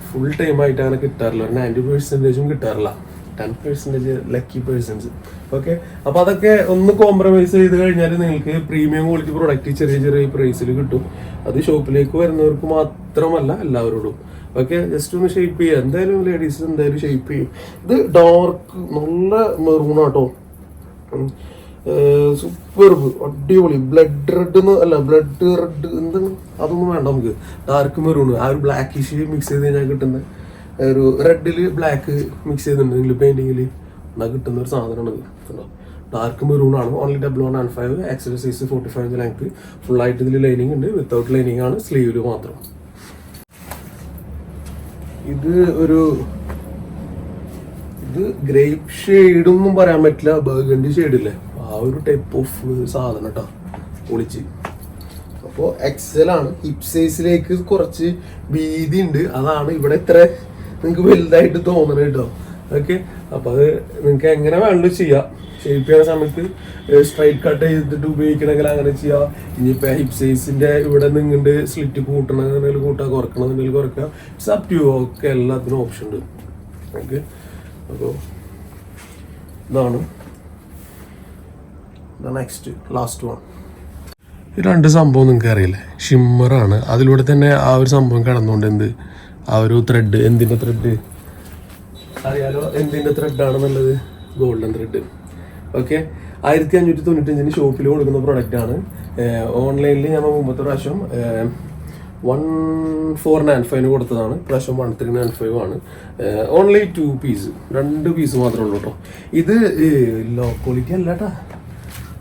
ഫുൾ ടൈം ആയിട്ട് അങ്ങനെ കിട്ടാറില്ല. ഒരു നയന്റി പെർസെന്റേജും കിട്ടാറില്ല. Ten percentage lucky persons okay അപ്പോൾ അതൊക്കെ ഒന്ന് കോംപ്രമൈസ് ചെയ്ത് കഴിഞ്ഞാൽ നിങ്ങൾക്ക് പ്രീമിയം ക്വാളിറ്റി പ്രൊഡക്റ്റ് ചെറിയ ചെറിയ പ്രൈസിൽ കിട്ടും. അത് ഷോപ്പിലേക്ക് വരുന്നവർക്ക് മാത്രമല്ല എല്ലാവരോടും. ഓക്കെ ജസ്റ്റ് ഒന്ന് ഷേപ്പ് ചെയ്യുക. എന്തായാലും ലേഡീസ് എന്തായാലും ഷേപ്പ് ചെയ്യും. ഇത് ഡാർക്ക് നല്ല മെറൂണാട്ടോ സൂപ്പർബ് സൂപ്പർ അടിപൊളി. ബ്ലഡ് റെഡ് അല്ല ബ്ലഡ് റെഡ് എന്താണ്? അതൊന്നും വേണ്ട നമുക്ക്. ഡാർക്ക് മെറൂൺ ആ ഒരു ബ്ലാക്കിഷ് മിക്സ് ചെയ്ത് കഴിഞ്ഞാൽ കിട്ടുന്ന. ഒരു റെഡിൽ ബ്ലാക്ക് മിക്സ് ചെയ്തിട്ടുണ്ടെങ്കിൽ പെയിന്റിങ്ങിൽ എന്നാൽ കിട്ടുന്ന ഒരു സാധനമാണ് ഡാർക്ക് മെറൂൺ ആണ്. Only double one and five XL size forty five length full ആയിട്ട് ഇതിൽ ലൈനിങ് ഉണ്ട്. വിത്തൗട്ട് ലൈനിങ് ആണ്. സ്ലീവിൽ മാത്രം. ഇത് ഒരു ഇത് ഗ്രേപ്പ് ഷെയ്ഡൊന്നും പറയാൻ പറ്റില്ല. ബർഗണ്ടി ഷെയ്ഡില്ലേ ആ ഒരു ടൈപ്പ് ഓഫ് സാധനം കേട്ടോ പൊളിച്ച്. അപ്പോൾ എക്സൽ ആണ്. ഹിപ്സൈസിലേക്ക് കുറച്ച് വീതി ഉണ്ട്. അതാണ് ഇവിടെ ഇത്ര നിങ്ങൾക്ക് വലുതായിട്ട് തോന്നണം കേട്ടോ ഓക്കെ അപ്പോൾ അത് നിങ്ങൾക്ക് എങ്ങനെ വേണമെങ്കിലും ചെയ്യാം. ഷേപ്പ് ചെയ്യുന്ന സമയത്ത് സ്ട്രൈറ്റ് കട്ട് ചെയ്തിട്ട് ഉപയോഗിക്കണമെങ്കിൽ അങ്ങനെ ചെയ്യാം. ഇനിയിപ്പോൾ ഹിപ്സൈസിന്റെ ഇവിടെ നിങ്ങണ്ട് സ്ലിറ്റ് കൂട്ടണമെന്നുണ്ടെങ്കിൽ കൂട്ടുക കുറക്കണമെന്നുണ്ടെങ്കിൽ കുറക്കുക അപ് ടു ഒക്കെ എല്ലാത്തിനും ഓപ്ഷൻ ഉണ്ട്. ഓക്കെ അപ്പോൾ ഇതാണ്. നെക്സ്റ്റ് ലാസ്റ്റ് വൺ രണ്ട് സംഭവം നിങ്ങൾക്ക് അറിയില്ലേ? ഷിമ്മറാണ് അതിലൂടെ തന്നെ ആ ഒരു സംഭവം കടന്നുകൊണ്ട് എന്ത്? ആ ഒരു ത്രെഡ് എന്തിന്റെ ത്രെഡ് അറിയാലോ എന്തിന്റെ ത്രെഡ് ആണെന്നുള്ളത്? ഗോൾഡൻ ത്രെഡ് ഓക്കെ ആയിരത്തി അഞ്ഞൂറ്റി തൊണ്ണൂറ്റഞ്ചിന് ഷോപ്പിൽ കൊടുക്കുന്ന പ്രൊഡക്റ്റ് ആണ് ഓൺലൈനിൽ ഞാൻ മുമ്പത്തെ പ്രാവശ്യം വൺ ഫോർ നയൻ ഫൈവിന് കൊടുത്തതാണ്. പ്രാവശ്യം വൺ ത്രീ നയൻ ഫൈവ് ആണ്. ഓൺലി ടു പീസ് രണ്ട് പീസ് മാത്രമേ ഉള്ളൂ കേട്ടോ ഇത് ലോ ക്വാളിറ്റി അല്ല കേട്ടാ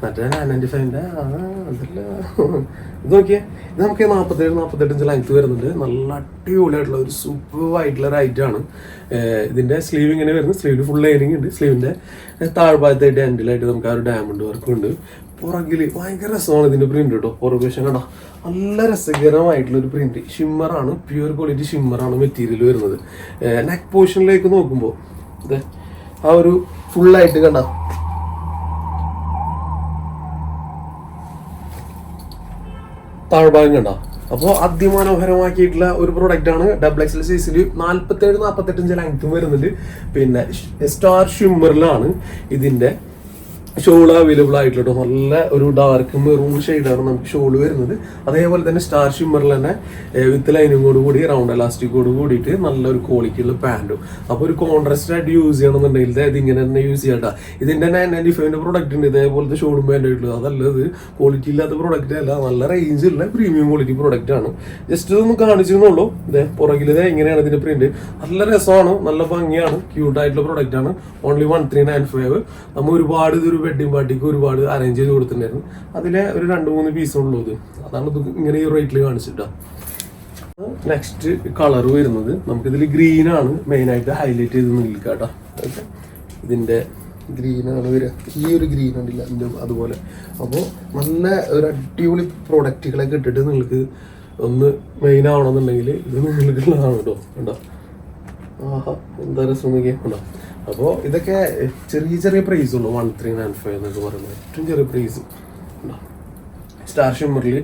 മറ്റേ നയന്റി ഫൈവിന്റെ അതല്ല. ഇത് നോക്കിയേ ഇത് നമുക്ക് നാൽപ്പത്തേഴ് നാൽപ്പത്തെട്ടിഞ്ച് ലെങ്ത് വരുന്നുണ്ട്. നല്ല അടിപൊളിയായിട്ടുള്ള ഒരു സൂപ്പർ ആയിട്ടുള്ള ഒരു ഐറ്റമാണ് ഇതിന്റെ സ്ലീവ് ഇങ്ങനെ വരുന്നത് സ്ലീവിൽ ഫുൾ ലൈനിങ് ഉണ്ട്. സ്ലീവിന്റെ താഴ്ഭാഗത്തായിട്ട് എൻഡിലായിട്ട് നമുക്ക് ആ ഒരു ഡയമണ്ട് വർക്ക് ഉണ്ട്. പുറകിൽ ഭയങ്കര രസമാണ് ഇതിന്റെ പ്രിന്റ് കേട്ടോ. പുറകുവശം കേട്ടോ നല്ല രസകരമായിട്ടുള്ള ഒരു പ്രിന്റ് ഷിമ്മറാണ് പ്യൂർ ക്വാളിറ്റി ഷിമ്മറാണ് മെറ്റീരിയൽ വരുന്നത്. നെക്ക് പോർഷനിലേക്ക് നോക്കുമ്പോൾ ആ ഒരു ഫുള്ളായിട്ട് കണ്ടോ? താഴ്ഭാഗം കണ്ടോ അപ്പോൾ അതിമനോഹരമാക്കിയിട്ടുള്ള ഒരു പ്രൊഡക്റ്റാണ് ഡബിൾ എക്സൽ സൈസിൽ നാൽപ്പത്തേഴ് നാൽപ്പത്തെട്ട് ഇഞ്ച് ലെങ്ത്തും വരുന്നുണ്ട്. പിന്നെ സ്റ്റാർ ഷിമ്മറിലാണ് ഇതിന്റെ ഷോൾ അവൈലബിൾ ആയിട്ടുള്ള നല്ല ഒരു ഡാർക്ക് മെറൂൺ ഷെയ്ഡാണ് നമുക്ക് ഷോൾ വരുന്നത്. അതേപോലെ തന്നെ സ്റ്റാർ ഷിമ്മറിൽ തന്നെ വിത്ത് ലൈനിങ്ങോട് കൂടി റൗണ്ട് എലാസ്റ്റിക്കോട് കൂടിയിട്ട് നല്ലൊരു ക്വാളിറ്റിയുള്ള പാന്റും അപ്പോൾ ഒരു കോൺട്രാസ്റ്റ് ആയിട്ട് യൂസ് ചെയ്യണമെന്നുണ്ടെങ്കിൽ ഇത് ഇങ്ങനെ തന്നെ യൂസ് ചെയ്യണ്ട ഇതിന്റെ നയൻ നയന്റി ഫൈവിന്റെ പ്രൊഡക്റ്റ് ഉണ്ട്. ഇതേപോലത്തെ ഷോളും പാന്റും ആയിട്ടുള്ളത് അതല്ലത് ക്വാളിറ്റി ഇല്ലാത്ത പ്രോഡക്റ്റ് അല്ല. നല്ല റേഞ്ചുള്ള പ്രീമിയം ക്വാളിറ്റി പ്രോഡക്റ്റ് ആണ്. ജസ്റ്റ് ഇതൊന്ന് കാണിച്ചിരുന്നുള്ളൂ. ഇതേ പുറകിൽ ഇതേ ഇങ്ങനെയാണ് ഇതിന്റെ പ്രിന്റ് നല്ല രസമാണ്. നല്ല ഭംഗിയാണ്. ക്യൂട്ടായിട്ടുള്ള പ്രൊഡക്റ്റ് ആണ്. Only one three nine five നമ്മൾ ഒരുപാട് ഇതൊരു വെഡിങ് പാർട്ടിക്ക് ഒരുപാട് അറേഞ്ച് ചെയ്ത് കൊടുത്തിട്ടുണ്ടായിരുന്നു. അതിലെ ഒരു രണ്ട് മൂന്ന് പീസ് ഉള്ളൂ ഇത്. അതാണ് ഇങ്ങനെ ഈ റേറ്റിൽ കാണിച്ചിട്ടാ. നെക്സ്റ്റ് കളർ വരുന്നത് നമുക്കിതിൽ ആണ് മെയിൻ ആയിട്ട് ഹൈലൈറ്റ് ചെയ്ത് നിൽക്കുക കേട്ടോ ഇതിന്റെ ഗ്രീൻ ആണ് വരിക. ഈ ഒരു ഗ്രീൻ ഉണ്ടല്ല എന്റെ അതുപോലെ. അപ്പോൾ നല്ല ഒരു അടിപൊളി പ്രോഡക്റ്റുകളൊക്കെ കിട്ടിട്ട് നിങ്ങൾക്ക് ഒന്ന് മെയിൻ ആവണമെന്നുണ്ടെങ്കിൽ ഇത് നിങ്ങൾക്കുള്ളതാണ് കേട്ടോ. കണ്ടോ? ആഹാ എന്താ രസം നോക്കിയേ. കണ്ടോ? അപ്പോൾ ഇതൊക്കെ ചെറിയ ചെറിയ പ്രൈസ് ഉള്ളൂ. വൺ ത്രീ നയൻ ഫൈവ് എന്നൊക്കെ പറയുന്നത് ഏറ്റവും ചെറിയ പ്രൈസ് സ്റ്റാർ ഷിമ്മറിൽ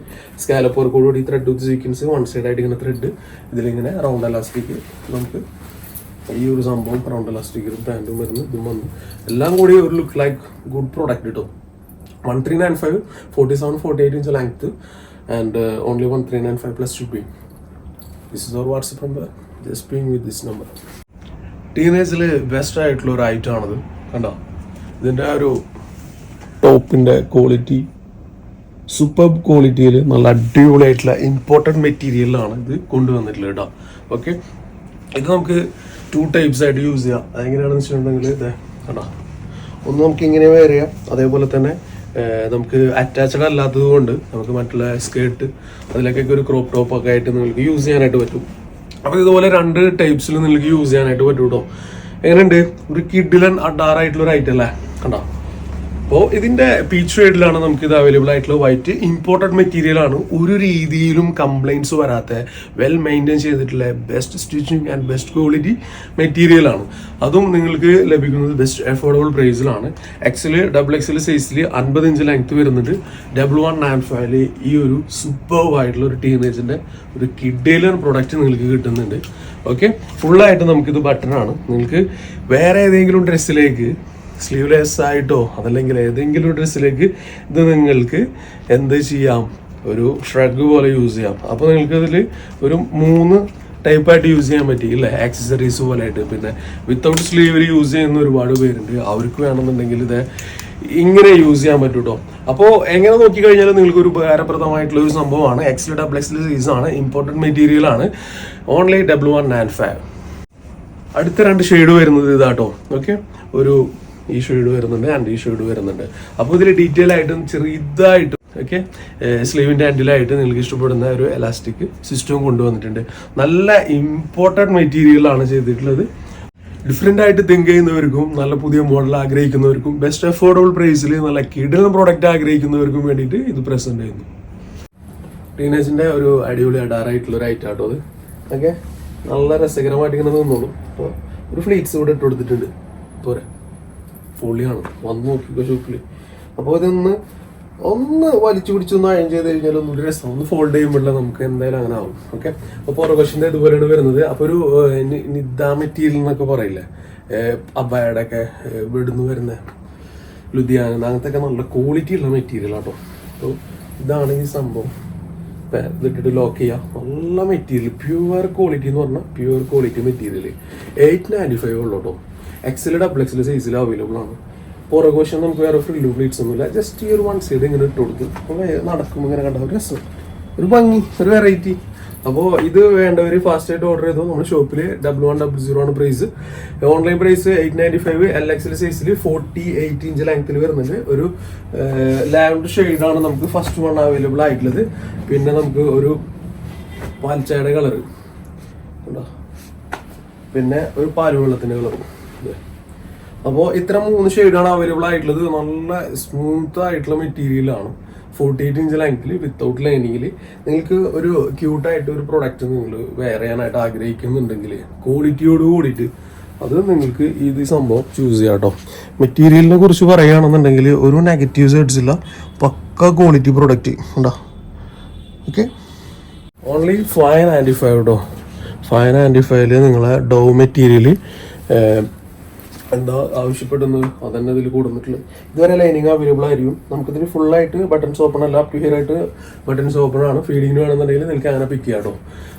സ്കാലപ്പോർ കൂടി thread with sequence one side ആയിട്ട് ഇങ്ങനെ ത്രെഡ് ഇതിലിങ്ങനെ റൗണ്ട് അലാസ്റ്റിക് നമുക്ക് ഈ ഒരു സംഭവം റൗണ്ട് അലാസ്റ്റിക് ഒരു ബ്രാൻഡും വരുന്നു. ഇതും വന്നു. എല്ലാം കൂടി ഒരു ലുക്ക് ലൈക്ക് ഗുഡ് പ്രോഡക്റ്റ് കിട്ടും one three nine five forty seven forty eight inch length and only one three nine five plus shipping this is our WhatsApp number just being with this number ടീനേജിൽ best ആയിട്ടുള്ള ഒരു item ആണത്. കണ്ടോ? ഇതിന്റെ ആ ഒരു ടോപ്പിന്റെ quality super ക്വാളിറ്റിയിൽ നല്ല അടിപൊളിയായിട്ടുള്ള ഇമ്പോർട്ടന്റ് മെറ്റീരിയലാണ് ഇത് കൊണ്ടുവന്നിട്ടുള്ളത് കേട്ടോ ഓക്കെ ഇത് നമുക്ക് ടു ടൈപ്സ് ആയിട്ട് യൂസ് ചെയ്യാം. അതെങ്ങനെയാണെന്ന് വെച്ചിട്ടുണ്ടെങ്കിൽ ഇത് കണ്ടോ? ഒന്ന് നമുക്ക് ഇങ്ങനെ വെയർ ചെയ്യാം. അതേപോലെ തന്നെ നമുക്ക് അറ്റാച്ച്ഡ് അല്ലാത്തത് കൊണ്ട് നമുക്ക് മറ്റുള്ള സ്കേർട്ട് അതിലേക്കൊക്കെ ഒരു ക്രോപ്പ് ടോപ്പ് ഒക്കെ ആയിട്ട് നിങ്ങൾക്ക് യൂസ് ചെയ്യാനായിട്ട് പറ്റും. അപ്പോൾ ഇതുപോലെ രണ്ട് ടൈപ്സിൽ നിങ്ങൾക്ക് യൂസ് ചെയ്യാനായിട്ട് പറ്റും കേട്ടോ എങ്ങനെയുണ്ട്? ഒരു കിഡിലൻ അഡാറായിട്ടുള്ള ഒരു ഐറ്റം അല്ലേ? കണ്ടോ? അപ്പോൾ ഇതിന്റെ പീച്ച് ഷെയ്ഡിലാണ് നമുക്ക് ഇത് അവൈലബിൾ ആയിട്ടുള്ള വൈറ്റ് ഇമ്പോർട്ടഡ് മെറ്റീരിയൽ ആണ്. ഒരു രീതിയിലും കംപ്ലൈന്റ്സ് വരാത്ത വെൽ മെയിന്റെയിൻ ചെയ്തിട്ടുള്ള best stitching and best quality material ആണ്. അതും നിങ്ങൾക്ക് ലഭിക്കുന്നത് ബെസ്റ്റ് അഫോർഡബിൾ പ്രൈസിലാണ് എക്സിൽ ഡബിൾ എക്സിൽ സൈസിൽ അൻപത് ഇഞ്ച് ലെങ്ത് വരുന്നുണ്ട്. ഡബിൾ വൺ നയൻ ഫൈവിൽ ഈ ഒരു സൂപ്പർ ആയിട്ടുള്ള ഒരു ടീനേജിന്റെ ഒരു കിഡേലർ പ്രൊഡക്റ്റ് നിങ്ങൾക്ക് കിട്ടുന്നുണ്ട്. ഓക്കെ ഫുള്ളായിട്ട് നമുക്കിത് ബട്ടൺ ആണ്. നിങ്ങൾക്ക് വേറെ ഏതെങ്കിലും ഡ്രസ്സിലേക്ക് സ്ലീവ്ലെസ് ആയിട്ടോ അതല്ലെങ്കിൽ ഏതെങ്കിലും ഡ്രസ്സിലേക്ക് ഇത് നിങ്ങൾക്ക് എന്ത് ചെയ്യാം? ഒരു ഷ്രഗ് പോലെ യൂസ് ചെയ്യാം. അപ്പോൾ നിങ്ങൾക്ക് ഇതിൽ ഒരു മൂന്ന് ടൈപ്പായിട്ട് യൂസ് ചെയ്യാൻ പറ്റി. ഇല്ലേ? ആക്സസറീസ് പോലെ ആയിട്ട് പിന്നെ വിത്തൗട്ട് സ്ലീവിൽ യൂസ് ചെയ്യുന്ന ഒരുപാട് പേരുണ്ട്. അവർക്ക് വേണമെന്നുണ്ടെങ്കിൽ ഇത് ഇങ്ങനെ യൂസ് ചെയ്യാൻ പറ്റും കേട്ടോ അപ്പോൾ എങ്ങനെ നോക്കിക്കഴിഞ്ഞാൽ നിങ്ങൾക്ക് ഒരു ഉപകാരപ്രദമായിട്ടുള്ള ഒരു സംഭവമാണ്. എക്സിൽ ഡബിൾ എക്സിൽ സൈസ് ആണ്. ഇമ്പോർട്ടന്റ് മെറ്റീരിയൽ ആണ്. Online W one nine five അടുത്ത രണ്ട് ഷെയ്ഡ് വരുന്നത് ഇതാട്ടോ. ഓക്കെ ഒരു ഈ ഷെയ്ഡ് വരുന്നുണ്ട് ആൻഡ് ഈ ഷെയ്ഡ് വരുന്നുണ്ട്. അപ്പോൾ ഇതിൽ ഡീറ്റെയിൽ ആയിട്ടും ചെറുതായിട്ടും ഓക്കെ സ്ലീവിന്റെ ആൻഡിലായിട്ട് നിങ്ങൾക്ക് ഇഷ്ടപ്പെടുന്ന ഒരു എലാസ്റ്റിക് സിസ്റ്റവും കൊണ്ടുവന്നിട്ടുണ്ട്. നല്ല ഇമ്പോർട്ടന്റ് മെറ്റീരിയലാണ് ചെയ്തിട്ടുള്ളത്. ഡിഫറെന്റ് ആയിട്ട് തിങ്ക് ചെയ്യുന്നവർക്കും നല്ല പുതിയ മോഡൽ ആഗ്രഹിക്കുന്നവർക്കും ബെസ്റ്റ് അഫോർഡബിൾ പ്രൈസിൽ നല്ല കിടലൻ പ്രോഡക്റ്റ് ആഗ്രഹിക്കുന്നവർക്കും വേണ്ടിയിട്ട് ഇത് പ്രസന്റ് ചെയ്യുന്നു. ടീനേജിന്റെ ഒരു അടിപൊളി അഡാറായിട്ടുള്ള ഒരു ഐറ്റം ആട്ടോ അത്. ഓക്കെ നല്ല രസകരമായിട്ട് ഇങ്ങനെ തോന്നുള്ളൂ അപ്പോൾ ഒരു ഫ്ലീറ്റ്സ് കൂടെ ഇട്ട് കൊടുത്തിട്ടുണ്ട്. പോരെ. പൊളിയാണ്. വന്ന് നോക്കിക്കോ ഷോപ്പിൽ അപ്പോൾ ഇതൊന്ന് ഒന്ന് വലിച്ചു പിടിച്ചൊന്ന് അയൺ ചെയ്ത് കഴിഞ്ഞാൽ ഒന്നും രസം. ഒന്ന് ഫോൾഡ് ചെയ്യുമ്പോൾ നമുക്ക് എന്തായാലും അങ്ങനെ ആവും. ഓക്കെ അപ്പോൾ ഓരോ പുറകോശിന്റെ ഇതുപോലെയാണ് വരുന്നത്. അപ്പോൾ ഒരു നിദ മെറ്റീരിയൽ എന്നൊക്കെ പറയില്ലേ? അബ്ബായുടെ ഒക്കെ വരുന്ന ലുധിയാന അങ്ങനത്തെ ഒക്കെ നല്ല ക്വാളിറ്റി ഉള്ള മെറ്റീരിയൽ ആട്ടോ. അപ്പോൾ ഇതാണ് ഈ സംഭവം. ഇതിട്ടിട്ട് ലോക്ക് ചെയ്യാം. നല്ല മെറ്റീരിയൽ പ്യുവർ ക്വാളിറ്റി എന്ന് പറഞ്ഞാൽ pure quality material eight ninety five ഉള്ളൂ കേട്ടോ എക്സൽ ഡബിൾ എക്സൽ സൈസിൽ അവൈലബിൾ ആണ്. പുറകുവശം നമുക്ക് വേറെ ഫ്രില്ലും പ്ലീറ്റ്സ് ഒന്നുമില്ല. ജസ്റ്റ് ഈ ഒരു വൺ സൈഡ് ഇങ്ങനെ ഇട്ട് കൊടുത്ത് അപ്പോൾ നടക്കുമ്പോൾ ഇങ്ങനെ കണ്ട ഒരു രസം. ഒരു ഭംഗി ഒരു വെറൈറ്റി അപ്പോൾ ഇത് വേണ്ടവർ ഫാസ്റ്റ് ആയിട്ട് ഓർഡർ ചെയ്തു. നമ്മുടെ ഷോപ്പിൽ ഡബിൾ വൺ ഡബിൾ സീറോ ആണ് price online price eight ninety five L XL സൈസിൽ ഫോർട്ടി എയ്റ്റ് ഇഞ്ച് ലെങ്ത്തിൽ വരുന്നുണ്ട്. ഒരു ലാവൻഡർ ഷെയ്ഡാണ് നമുക്ക് ഫസ്റ്റ് വൺ അവൈലബിൾ ആയിട്ടുള്ളത്. പിന്നെ നമുക്ക് ഒരു പാൽച്ചായുടെ കളറ് പിന്നെ ഒരു പാലുവെള്ളത്തിന്റെ കളറും അപ്പോൾ ഇത്തരം മൂന്ന് ഷെയ്ഡാണ് അവൈലബിൾ ആയിട്ടുള്ളത്. നല്ല സ്മൂത്ത് ആയിട്ടുള്ള മെറ്റീരിയലാണ് ഫോർട്ടി എയ്റ്റ് ഇഞ്ച് ലെങ്ത്തിൽ വിത്തൗട്ട് ലൈനിങ്ങിൽ നിങ്ങൾക്ക് ഒരു ക്യൂട്ടായിട്ട് ഒരു പ്രൊഡക്റ്റ് നിങ്ങൾ വെയർ ചെയ്യാനായിട്ട് ആഗ്രഹിക്കുന്നുണ്ടെങ്കിൽ ക്വാളിറ്റിയോട് കൂടിയിട്ട് അത് നിങ്ങൾക്ക് ഇത് സംഭവം ചൂസ് ചെയ്യാം കേട്ടോ മെറ്റീരിയലിനെ കുറിച്ച് പറയുകയാണെന്നുണ്ടെങ്കിൽ ഒരു നെഗറ്റീവ് സൈഡ്സ് ഇല്ല പക്ക ക്വാളിറ്റി പ്രൊഡക്റ്റ് ഉണ്ടോ? Okay only five ninety five കേട്ടോ ഫൈവ് നയന്റി ഫൈവിൽ നിങ്ങളെ ഡോ മെറ്റീരിയൽ എന്താ ആവശ്യപ്പെടുന്നത്? അതന്നെ ഇതിൽ കൊടുത്തിട്ടുള്ളത് ഇതുവരെ ലൈനിങ് അവൈലബിൾ ആയിരിക്കും. നമുക്കിതിൽ ഫുൾ ആയിട്ട് ബട്ടൺസ് ഓപ്പൺ അല്ല അപ് ടു ഹിയർ ആയിട്ട് ബട്ടൺസ് ഓപ്പൺ ആണ്. ഫീഡിങ്ങിന് വേണമെന്നുണ്ടെങ്കിൽ നിങ്ങൾക്ക് അങ്ങനെ പിക്ക് ചെയ്യാം കേട്ടോ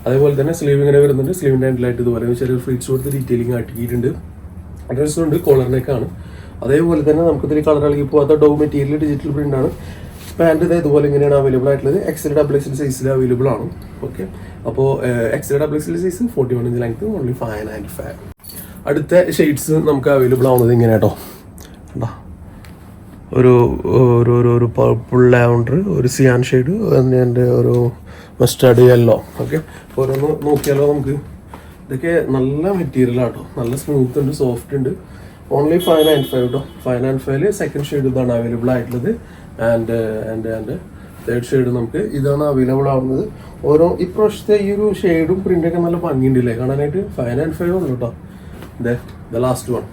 അതേപോലെ തന്നെ സ്ലീവ് ഇങ്ങനെ വരുന്നുണ്ട്. സ്ലീവിന്റെ ഹാൻഡിലായിട്ട് ഇതുപോലെ ചെറിയ ഫ്രീറ്റ്സ് കൊടുത്ത് ഡീറ്റെയിലിംഗ് ആട്ടിയിട്ടുണ്ട് അഡ്രസ് ഉണ്ട് കോളറിനേക്കാണ് അതേപോലെ തന്നെ നമുക്കിതിൽ കളർ ഇളകി പോകാത്ത ഡോ മെറ്റീരിയൽ ഡിജിറ്റൽ പ്രിന്റ് ആണ്. പാന്റ് ഇത് ഇതുപോലെ ഇങ്ങനെയാണ് അവൈലബിൾ ആയിട്ടുള്ളത്. എക്സൽ ഡബിൾ എക്സൽ സൈസിൽ അവൈലബിൾ ആണ്. ഓക്കെ അപ്പോൾ XL double XL size forty one inch length only five and five അടുത്ത ഷെയ്ഡ്സ് നമുക്ക് അവൈലബിൾ ആവുന്നത് ഇങ്ങനെ കേട്ടോ. കണ്ടോ? ഒരു ഒരു ഒരു ഒരു പർപ്പിൾ ലാവണ്ടർ ഒരു സിയാൻ ഷെയ്ഡ് അതിന്റെ ഒരു മസ്റ്റാർഡ് യെല്ലോ ഓക്കെ ഓരോന്ന് നോക്കിയാലോ നമുക്ക്. ഇതൊക്കെ നല്ല മെറ്റീരിയൽ ആട്ടോ നല്ല സ്മൂത്ത് ഉണ്ട് സോഫ്റ്റ് ഉണ്ട്. ഓൺലി ഫൈവ് നയൻ ഫൈവ് കേട്ടോ ഫൈവ് നയൻ ഫൈവിൽ സെക്കൻഡ് ഷെയ്ഡ് ഇതാണ് അവൈലബിൾ ആയിട്ടുള്ളത്. And and and third shade നമുക്ക് ഇതാണ് അവൈലബിൾ ആവുന്നത്. ഓരോ ഇപ്രാവശ്യത്തെ ഈ ഒരു ഷെയ്ഡും പ്രിന്റൊക്കെ നല്ല ഭംഗിയുണ്ടല്ലേ? കാണാനായിട്ട് ഫൈവ് നയൻ ഫൈവ് ഉള്ളൂ കേട്ടോ. The last one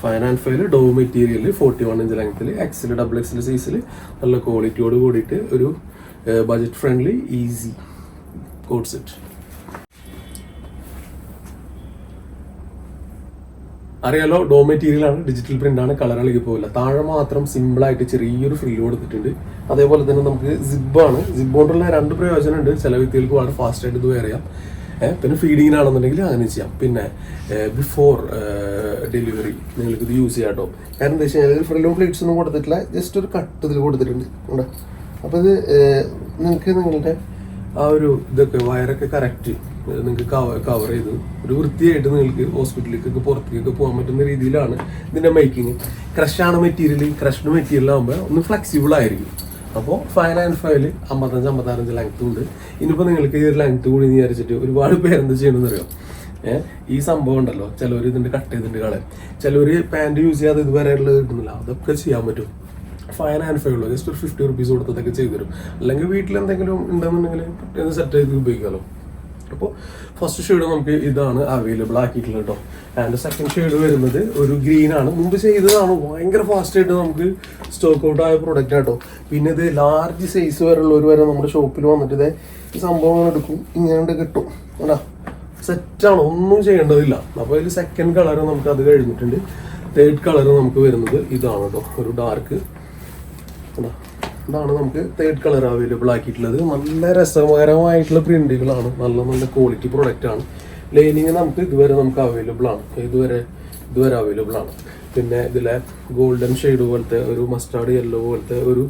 fine and five Dr material forty one inch ലെങ്ത്തിൽ എക്സിൽ ഡബിൾ എക്സിൽ സൈസിൽ നല്ല ക്വാളിറ്റിയോട് കൂടിയിട്ട് ഒരു budget friendly easy code set അറിയാലോ ഡോ മെറ്റീരിയൽ ആണ് ഡിജിറ്റൽ പ്രിന്റ് ആണ് കളർ ഇളകി പോകില്ല താഴെ മാത്രം സിമ്പിൾ ആയിട്ട് ചെറിയൊരു ഫ്രില്ല് കൊടുത്തിട്ടുണ്ട് അതേപോലെ തന്നെ നമുക്ക് സിബാണ് സിബ് കൊണ്ടുള്ള രണ്ട് പ്രയോജനം ഉണ്ട് ചില വ്യക്തികൾക്ക് വളരെ ഫാസ്റ്റായിട്ട് ഇത് വേറിയാം പിന്നെ ഫീഡിങ്ങിനാണെന്നുണ്ടെങ്കിൽ അങ്ങനെ ചെയ്യാം. പിന്നെ ബിഫോർ ഡെലിവറി നിങ്ങൾക്ക് ഇത് യൂസ് ചെയ്യാം കേട്ടോ കാരണം എന്താ വെച്ച് കഴിഞ്ഞാൽ ഫ്രില്ലും പ്ലേറ്റ്സ് ഒന്നും കൊടുത്തിട്ടില്ല. ജസ്റ്റ് ഒരു കട്ട് ഇതിൽ കൊടുത്തിട്ടുണ്ട്. അപ്പോൾ ഇത് നിങ്ങൾക്ക് നിങ്ങളുടെ ആ ഒരു ഇതൊക്കെ വയറൊക്കെ കറക്റ്റ് നിങ്ങൾക്ക് കവർ ചെയ്ത് ഒരു വൃത്തിയായിട്ട് നിങ്ങൾക്ക് ഹോസ്പിറ്റലിലേക്കൊക്കെ പുറത്തേക്കൊക്കെ പോകാൻ പറ്റുന്ന രീതിയിലാണ് ഇതിന്റെ മേക്കിങ് ക്രഷാണ് മെറ്റീരിയൽ ക്രഷ്ഡ് മെറ്റീരിയൽ ആകുമ്പോൾ ഒന്ന് ഫ്ലെക്സിബിൾ ആയിരിക്കും. അപ്പോൾ ഫൈവ് ആൻഡ് ഫൈവിൽ അമ്പത്തഞ്ച് അമ്പത്താറഞ്ച് ലെങ്ത് ഉണ്ട്. ഇനിയിപ്പോൾ നിങ്ങൾക്ക് ഈ ഒരു ലെങ്ത് കൂടി വിചാരിച്ചിട്ട് ഒരുപാട് പേര് എന്ത് ചെയ്യണമെന്ന് അറിയാം ഈ സംഭവം ഉണ്ടല്ലോ. ചിലവർ ഇതിന്റെ കട്ട് ചെയ്തിട്ട് കളയും ചിലവർ പാന്റ് യൂസ് ചെയ്യാതെ ഇതുവരെ ഉള്ളത് കിട്ടുന്നില്ല. അതൊക്കെ ചെയ്യാൻ പറ്റും. ഫൈവ് ആൻഡ് ഫൈവ് ഉള്ളൂ. ജസ്റ്റ് ഒരു ഫിഫ്റ്റി റുപ്പീസ് കൊടുത്തതൊക്കെ ചെയ്തു തരും. അല്ലെങ്കിൽ വീട്ടിൽ എന്തെങ്കിലും ഉണ്ടെന്നുണ്ടെങ്കിൽ സെറ്റ് ചെയ്ത് ഉപയോഗിക്കാമല്ലോ അപ്പോൾ ഫസ്റ്റ് ഷെയ്ഡ് നമുക്ക് ഇതാണ് അവൈലബിൾ ആക്കിയിട്ടുള്ളത് കേട്ടോ ആൻഡ് സെക്കൻഡ് ഷെയ്ഡ് വരുന്നത് ഒരു ഗ്രീൻ ആണ്. മുമ്പ് ചെയ്തതാണ്. ഭയങ്കര ഫാസ്റ്റ് ആയിട്ട് നമുക്ക് സ്റ്റോക്ക് ഔട്ട് ആയ പ്രൊഡക്റ്റ് ആട്ടോ പിന്നെ ഇത് ലാർജ് സൈസ് വരെയുള്ളവർ വരെ നമ്മുടെ ഷോപ്പിൽ വന്നിട്ട് ഇതേ ഈ സംഭവം എടുക്കും. ഇങ്ങനെ കിട്ടും. അല്ല സെറ്റാണ് ഒന്നും ചെയ്യേണ്ടതില്ല. അപ്പോൾ ഇതിൽ സെക്കൻഡ് കളർ നമുക്ക് അത് കഴിഞ്ഞിട്ടുണ്ട്. തേർഡ് കളർ നമുക്ക് വരുന്നത് ഇതാണ് കേട്ടോ ഒരു ഡാർക്ക് ഇതാ. ഇതാണ് നമുക്ക് തേർഡ് കളർ അവൈലബിൾ ആക്കിയിട്ടുള്ളത്. നല്ല രസകരമായിട്ടുള്ള പ്രിന്റുകളാണ് നല്ല നല്ല ക്വാളിറ്റി പ്രൊഡക്റ്റ് ആണ്. ലൈനിങ് നമുക്ക് ഇതുവരെ നമുക്ക് അവൈലബിൾ ആണ്. ഇതുവരെ ഇതുവരെ അവൈലബിൾ ആണ്. പിന്നെ ഇതിലെ ഗോൾഡൻ ഷെയ്ഡ് പോലത്തെ ഒരു മസ്റ്റാർഡ് യെല്ലോ പോലത്തെ ഒരു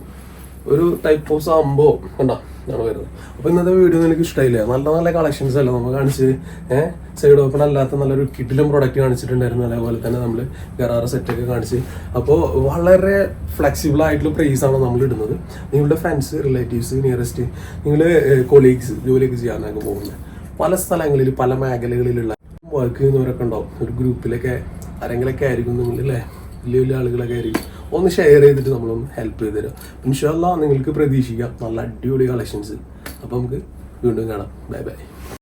ഒരു ടൈപ്പ് ഓഫ് സംഭവം. കണ്ടോ? ഇതാണ് വരുന്നത് അപ്പൊ ഇന്നത്തെ വീഡിയോ എനിക്ക് ഇഷ്ടമായില്ല നല്ല നല്ല കളക്ഷൻസ് അല്ല നമ്മൾ കാണിച്ച് ഏഹ് സൈഡ് ഓപ്പൺ അല്ലാത്ത നല്ലൊരു കിഡിലും പ്രൊഡക്റ്റ് കാണിച്ചിട്ടുണ്ടായിരുന്നു. അതേപോലെ തന്നെ നമ്മൾ ഗറാറ സെറ്റ് ഒക്കെ കാണിച്ച്. അപ്പോൾ വളരെ ഫ്ലെക്സിബിൾ ആയിട്ടുള്ള പ്രൈസ് ആണ് നമ്മൾ ഇടുന്നത്. നിങ്ങളുടെ ഫ്രണ്ട്സ് റിലേറ്റീവ്സ് നിയറസ്റ്റ് നിങ്ങൾ കൊളീഗ്സ് ജോലിയൊക്കെ ചെയ്യാനൊക്കെ പോകുന്നത്. പല സ്ഥലങ്ങളിൽ പല മേഖലകളിലുള്ള വർക്ക് ചെയ്യുന്നവരൊക്കെ ഉണ്ടാവും. ഒരു ഗ്രൂപ്പിലൊക്കെ ആരെങ്കിലൊക്കെ ആയിരിക്കും നിങ്ങളല്ലേ വലിയ വലിയ ആളുകളൊക്കെ ആയിരിക്കും. ഒന്ന് ഷെയർ ചെയ്തിട്ട് നമ്മളൊന്ന് ഹെൽപ്പ് ചെയ്ത് തരാം. ഇൻഷാല്ല നിങ്ങൾക്ക് പ്രതീക്ഷിക്കാം. നല്ല അടിപൊളി കളക്ഷൻസ് അപ്പോൾ നമുക്ക് വീണ്ടും കാണാം. Bye bye